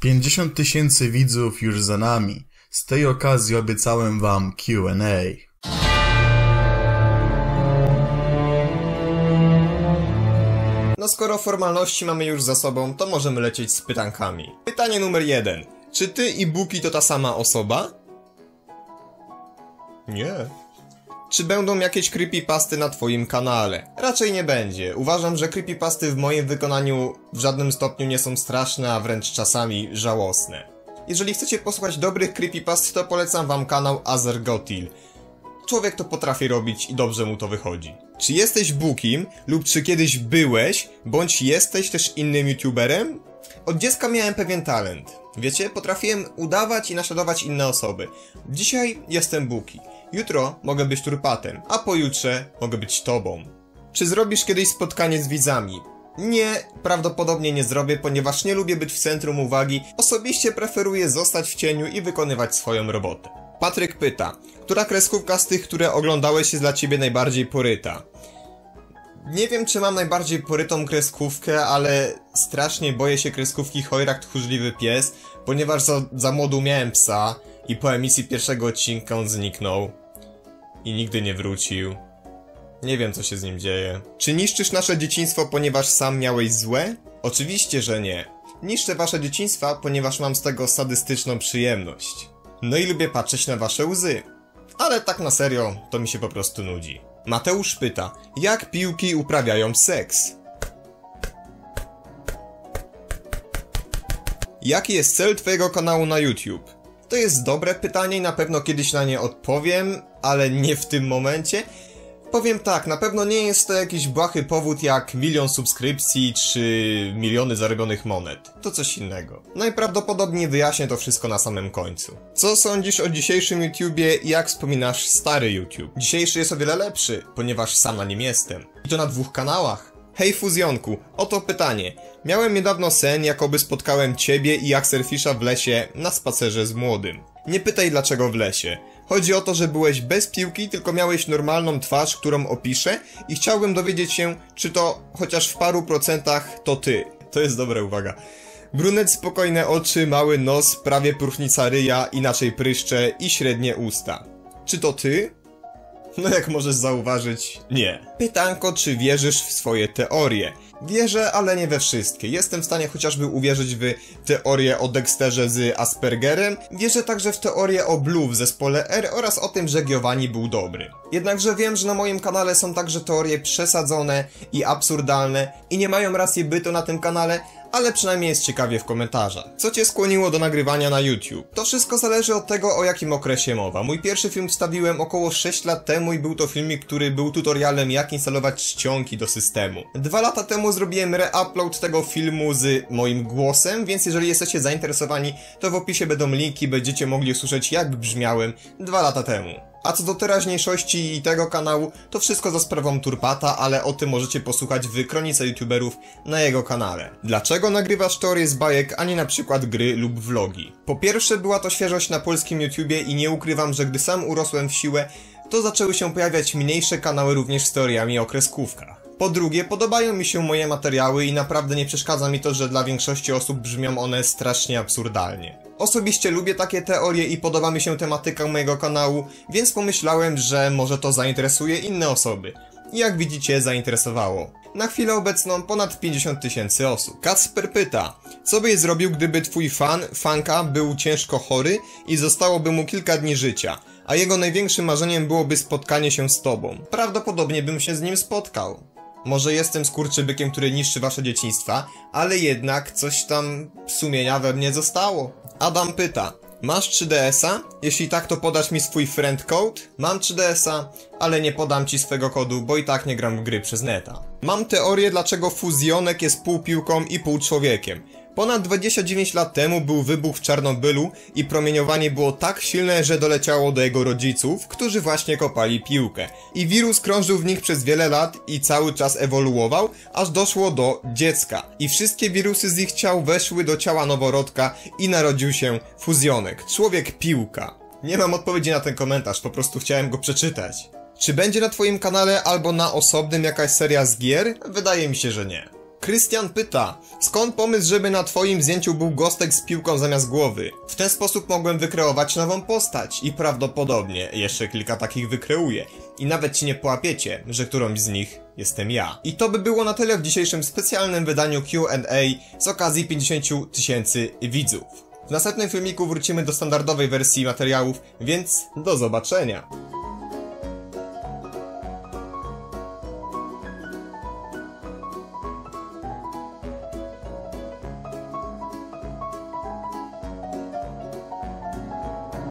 50 tysięcy widzów już za nami. Z tej okazji obiecałem wam Q&A. No skoro formalności mamy już za sobą, to możemy lecieć z pytankami. Pytanie numer jeden. Czy ty i Buki to ta sama osoba? Nie. Czy będą jakieś creepypasty na twoim kanale? Raczej nie będzie. Uważam, że creepypasty w moim wykonaniu w żadnym stopniu nie są straszne, a wręcz czasami żałosne. Jeżeli chcecie posłuchać dobrych creepypast, to polecam wam kanał Azergotil. Człowiek to potrafi robić i dobrze mu to wychodzi. Czy jesteś Bukim, lub czy kiedyś byłeś, bądź jesteś też innym youtuberem? Od dziecka miałem pewien talent. Wiecie, potrafiłem udawać i naśladować inne osoby. Dzisiaj jestem Buki. Jutro mogę być turpatem, a pojutrze mogę być tobą. Czy zrobisz kiedyś spotkanie z widzami? Nie, prawdopodobnie nie zrobię, ponieważ nie lubię być w centrum uwagi. Osobiście preferuję zostać w cieniu i wykonywać swoją robotę. Patryk pyta, która kreskówka z tych, które oglądałeś jest dla ciebie najbardziej poryta? Nie wiem, czy mam najbardziej porytą kreskówkę, ale strasznie boję się kreskówki Hojrak Tchórzliwy Pies, ponieważ za, za młodu miałem psa i po emisji pierwszego odcinka on zniknął i nigdy nie wrócił. Nie wiem, co się z nim dzieje. Czy niszczysz nasze dzieciństwo, ponieważ sam miałeś złe? Oczywiście, że nie. Niszczę wasze dzieciństwa, ponieważ mam z tego sadystyczną przyjemność. No i lubię patrzeć na wasze łzy. Ale tak na serio, to mi się po prostu nudzi. Mateusz pyta, jak piłki uprawiają seks? Jaki jest cel twojego kanału na YouTube? To jest dobre pytanie i na pewno kiedyś na nie odpowiem, ale nie w tym momencie. Powiem tak, na pewno nie jest to jakiś błahy powód jak milion subskrypcji czy miliony zarobionych monet. To coś innego. Najprawdopodobniej wyjaśnię to wszystko na samym końcu. Co sądzisz o dzisiejszym YouTubie i jak wspominasz stary YouTube? Dzisiejszy jest o wiele lepszy, ponieważ sam na nim jestem. I to na dwóch kanałach. Hej fuzjonku, oto pytanie. Miałem niedawno sen, jakoby spotkałem ciebie i Axelfisha w lesie na spacerze z młodym. Nie pytaj dlaczego w lesie. Chodzi o to, że byłeś bez piłki, tylko miałeś normalną twarz, którą opiszę i chciałbym dowiedzieć się, czy to chociaż w paru procentach to ty. To jest dobra uwaga. Brunet spokojne oczy, mały nos, prawie próchnica ryja, inaczej pryszcze i średnie usta. Czy to ty? No jak możesz zauważyć, nie. Pytanko, czy wierzysz w swoje teorie? Wierzę, ale nie we wszystkie. Jestem w stanie chociażby uwierzyć w teorię o Dexterze z Aspergerem. Wierzę także w teorię o Blue w zespole R oraz o tym, że Giovanni był dobry. Jednakże wiem, że na moim kanale są także teorie przesadzone i absurdalne i nie mają racji bytu na tym kanale, ale przynajmniej jest ciekawie w komentarzach. Co cię skłoniło do nagrywania na YouTube? To wszystko zależy od tego, o jakim okresie mowa. Mój pierwszy film wstawiłem około 6 lat temu i był to filmik, który był tutorialem jak instalować czcionki do systemu. Dwa lata temu zrobiłem reupload tego filmu z moim głosem, więc jeżeli jesteście zainteresowani, to w opisie będą linki, będziecie mogli usłyszeć jak brzmiałem dwa lata temu. A co do teraźniejszości i tego kanału, to wszystko za sprawą Turpata, ale o tym możecie posłuchać w kronice youtuberów na jego kanale. Dlaczego nagrywasz teorie z bajek, a nie na przykład gry lub vlogi? Po pierwsze była to świeżość na polskim YouTubie i nie ukrywam, że gdy sam urosłem w siłę, to zaczęły się pojawiać mniejsze kanały również z teoriami o kreskówkach. Po drugie, podobają mi się moje materiały i naprawdę nie przeszkadza mi to, że dla większości osób brzmią one strasznie absurdalnie. Osobiście lubię takie teorie i podoba mi się tematyka mojego kanału, więc pomyślałem, że może to zainteresuje inne osoby. I jak widzicie, zainteresowało. Na chwilę obecną ponad 50 tysięcy osób. Kasper pyta, co byś zrobił, gdyby twój fan, fanka, był ciężko chory i zostałoby mu kilka dni życia, a jego największym marzeniem byłoby spotkanie się z tobą? Prawdopodobnie bym się z nim spotkał. Może jestem skurczybykiem, który niszczy wasze dzieciństwa, ale jednak coś tam sumienia we mnie zostało. Adam pyta, masz 3DS-a? Jeśli tak, to podasz mi swój friend code? Mam 3DS-a, ale nie podam ci swego kodu, bo i tak nie gram w gry przez neta. Mam teorię, dlaczego fuzjonek jest pół piłką i pół człowiekiem. Ponad 29 lat temu był wybuch w Czarnobylu i promieniowanie było tak silne, że doleciało do jego rodziców, którzy właśnie kopali piłkę. I wirus krążył w nich przez wiele lat i cały czas ewoluował, aż doszło do dziecka. I wszystkie wirusy z ich ciał weszły do ciała noworodka i narodził się fuzjonek, człowiek piłka. Nie mam odpowiedzi na ten komentarz, po prostu chciałem go przeczytać. Czy będzie na twoim kanale albo na osobnym jakaś seria z gier? Wydaje mi się, że nie. Krystian pyta, skąd pomysł, żeby na twoim zdjęciu był gostek z piłką zamiast głowy? W ten sposób mogłem wykreować nową postać i prawdopodobnie jeszcze kilka takich wykreuję. I nawet ci nie połapiecie, że którąś z nich jestem ja. I to by było na tyle w dzisiejszym specjalnym wydaniu Q&A z okazji 50 tysięcy widzów. W następnym filmiku wrócimy do standardowej wersji materiałów, więc do zobaczenia.